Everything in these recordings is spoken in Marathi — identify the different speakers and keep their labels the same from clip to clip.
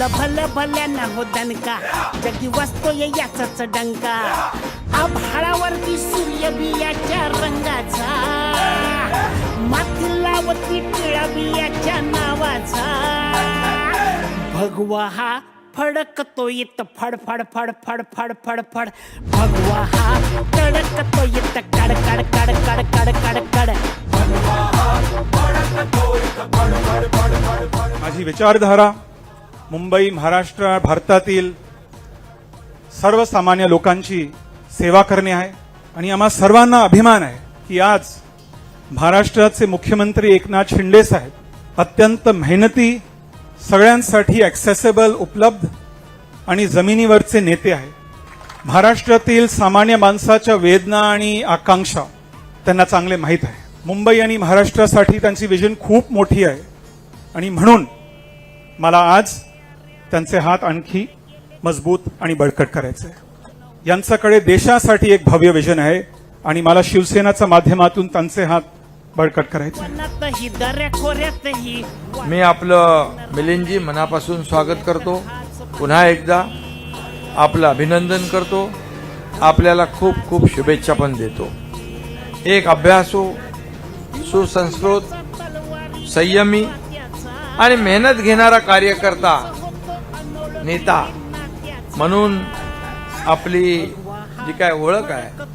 Speaker 1: तुला भल भल्या ना हो दणका. जगी वाचतोय याचाच डंका. आभाळावरती सूर्य बियाच्या रंगाचा. माती टिळा बियाच्या नावाचा. भगवा हा फडकतो येत फड फड फड फड फड फड फड. भगवा हा तडकतो येत कड कड कड कड कड कड कड.
Speaker 2: माझी विचारधारा मुंबई महाराष्ट्र भारतातील सर्वसामान्य लोकांची सेवा करणे आहे आणि आम्हा सर्वांना अभिमान आहे की आज महाराष्ट्राचे मुख्यमंत्री एकनाथ शिंदे साहेब अत्यंत मेहनती सगळ्यांसाठी ॲक्सेसेबल उपलब्ध आणि जमिनीवरचे नेते आहे महाराष्ट्रातील सामान्य माणसाच्या वेदना आणि आकांक्षा त्यांना चांगले माहीत आहे. मुंबई आणि महाराष्ट्रासाठी त्यांची विजन खूप मोठी आहे. आणि म्हणून मला आज त्यांचे हात आणखी मजबूत आणि बळकट करायचे आहे. यांच्याकडे देशासाठी एक भव्य विजन आहे आणि मला शिवसेनाच्या माध्यमातून त्यांचे हात बळकट करायचे आहे.
Speaker 3: मी आपलं मिलिंदजी मनापासून स्वागत करतो पुन्हा एकदा आपलं अभिनंदन करतो आपल्याला खूप खूप शुभेच्छा पण देतो एक अभ्यासू सुसंस्कृत संयमी आणि मेहनत घेणारा कार्यकर्ता नेता. म्हणून आपली जी काय ओळख आहे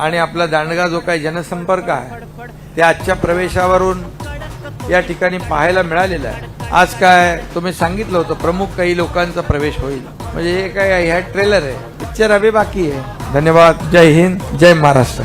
Speaker 3: आणि आपला दांडगा जो काही जनसंपर्क आहे ते आजच्या प्रवेशावरून या ठिकाणी पाहायला मिळालेलं आहे. आज काय तुम्ही सांगितलं होतं प्रमुख काही लोकांचा प्रवेश होईल. म्हणजे हे काय ह्या ट्रेलर आहे. पिक्चर अभि बाकी आहे. धन्यवाद. जय हिंद जय महाराष्ट्र.